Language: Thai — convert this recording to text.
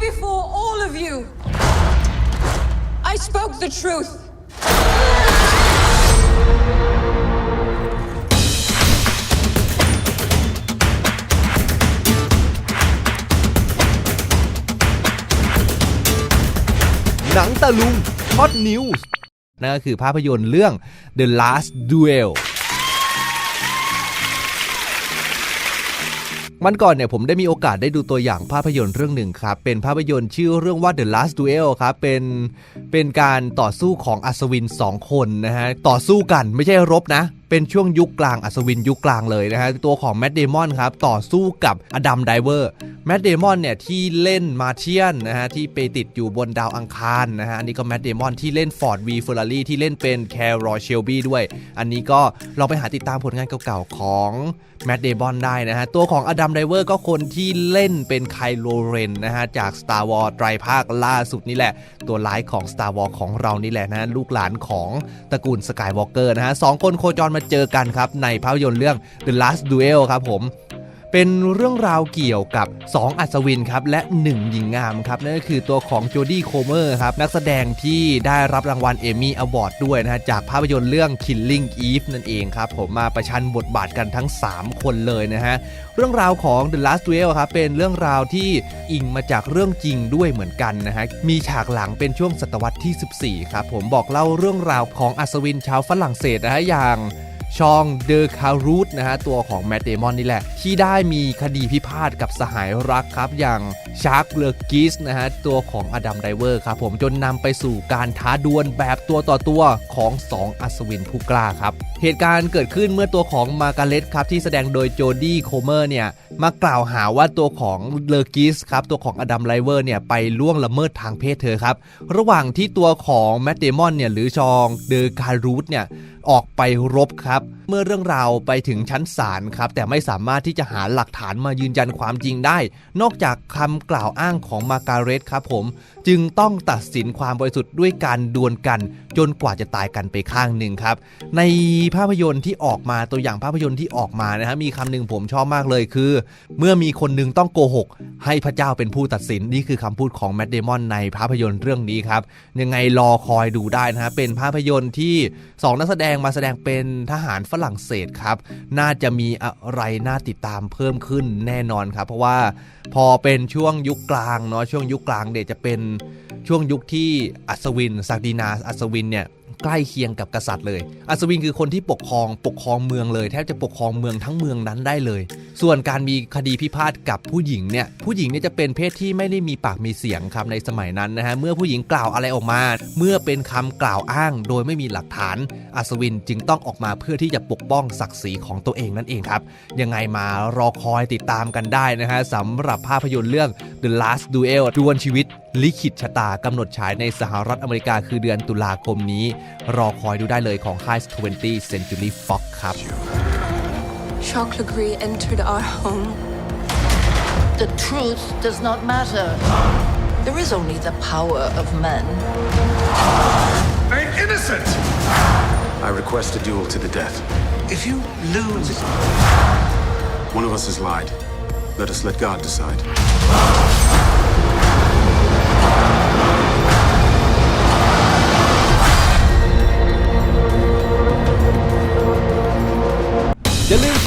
before all of you. I spoke the truth. หนังตะลุงฮอตนิวส์นั่นก็คือภาพยนตร์เรื่อง The Last Duel มันก่อนเนี่ยผมได้มีโอกาสได้ดูตัวอย่างภาพยนตร์เรื่องหนึ่งครับ เป็นภาพยนตร์ชื่อเรื่องว่า The Last Duel ครับ เป็นเป็นการต่อสู้ของอัศวิน 2 คนนะฮะ ต่อสู้กันไม่ใช่รบนะ เป็นช่วงยุคกลางอัศวินยุคกลางเลยนะฮะตัวของแมดเดมอนครับต่อสู้กับอดัมไดเวอร์แมดเดมอนเนี่ยที่เล่นมาเทียนนะฮะที่ไปติดอยู่บนดาวอังคารนะฮะอันนี้ก็แมดเดมอนที่เล่น Ford V Ferrari ที่เล่นเป็นแครอเชลบี้ด้วย อันนี้ก็ลองไปหาติดตามผลงานเก่าๆของแมดเดมอนได้นะฮะตัวของอดัมไดเวอร์ก็คนที่เล่นเป็นไคลโลเรนนะฮะจาก Star Wars ไตรภาคล่าสุดนี่แหละ ตัวร้ายของ Star Wars ของเรานี่แหละนะลูกหลานของตระกูลสกายวอล์กเกอร์นะฮะสองคนโคจรมาเจอกันครับในภาพยนตร์เรื่อง The Last Duel ครับผม เป็นเรื่องราวเกี่ยวกับ 2 อัศวินครับและ 1 หญิงงามครับนั่นก็คือตัวของโจดี้โคเมอร์ครับนักแสดงที่ได้รับรางวัลเอมี่อวอร์ดด้วยนะฮะจากภาพยนตร์เรื่อง Killing Eve นั่นเองครับผมมาประชันบทบาทกันทั้ง 3 คนเลยนะฮะเรื่องราวของ The Last Duel ครับเป็นเรื่องราวที่อิงมาจากเรื่องจริงด้วยเหมือนกันนะฮะมีฉากหลังเป็นช่วงศตวรรษที่ 14 ครับผมบอกเล่าเรื่องราวของอัศวินชาวฝรั่งเศสนะฮะอย่าง ชองเดอคารูตนะฮะตัวของแมตเดมอนนี่แหละ ที่ได้มีคดีพิพาทกับสหายรักครับอย่างชาร์กเลอกิสนะฮะตัวของอดัมไดเวอร์ครับผมจนนำไปสู่การท้าดวลแบบตัวต่อตัวของ 2 อัศวินผู้กล้าครับ เหตุการณ์เกิดขึ้นเมื่อตัวของมาการเล็ตครับที่แสดงโดยโจดี้โคเมอร์เนี่ยมากล่าวหาว่าตัวของเลอกิสครับตัวของอดัมไลเวอร์เนี่ยไปล่วงละเมิดทางเพศเธอครับระหว่างที่ตัวของแมตเดมอนเนี่ยหรือชองเดอคารูตเนี่ย ออกไปรบครับ เมื่อเรื่องราวไปถึงชั้นศาลครับ แต่ไม่สามารถที่จะหาหลักฐานมายืนยันความจริงได้ นอกจากคำกล่าวอ้างของมาการเร็ตครับผม จึงต้องตัดสินความบริสุทธิ์ด้วยการดวลกัน จนกว่าจะตายกันไปข้างหนึ่งครับ ในภาพยนตร์ที่ออกมาตัวอย่างภาพยนตร์ที่ออกมานะฮะมีคำหนึ่งผมชอบมากเลยคือ เมื่อมีคนหนึ่งต้องโกหก ให้พระเจ้าเป็นผู้ตัดสินนี่คือคำพูดของแมดเดมอนในภาพยนตร์เรื่องนี้ครับยังไงรอคอยดูได้นะฮะเป็นภาพยนตร์ที่ 2 นักแสดงมาแสดงเป็นทหารฝรั่งเศสครับ น่าจะมีอะไรน่าติดตามเพิ่มขึ้นแน่นอนครับ เพราะว่าพอเป็นช่วงยุคกลางเนาะช่วงยุคกลางเดี๋ยวจะเป็นช่วงยุคที่อัศวิน ศักดินาอัศวินเนี่ย ใกล้เคียงกับกษัตริย์เลย อัศวินคือคนที่ปกครองปกครองเมืองเลยแทบจะปกครองเมืองทั้งเมืองนั้นได้เลย ส่วนการมีคดีพิพาทกับผู้หญิงเนี่ยผู้หญิงเนี่ยจะเป็นเพศที่ไม่ได้มีปากมีเสียงครับในสมัยนั้นนะฮะเมื่อผู้หญิงกล่าวอะไรออกมา เมื่อเป็นคำกล่าวอ้าง โดยไม่มีหลักฐาน อัศวินจึงต้องออกมาเพื่อที่จะปกป้องศักดิ์ศรีของตัวเองนั่นเองครับยังไงมารอคอยติดตามกันได้นะฮะสำหรับภาพยนตร์เรื่อง The Last Duel ดวลชีวิต ลิขิตชะตากำหนดฉายในสหรัฐอเมริกาคือเดือนตุลาคมนี้ รอคอยดูได้เลยของค่าย 20th Century Fox ครับ Jacques Legree entered our home. The truth does not matter. There is only the power of men. I'm innocent! I request a duel to the death. If you lose, One of us has lied. Let us let God decide.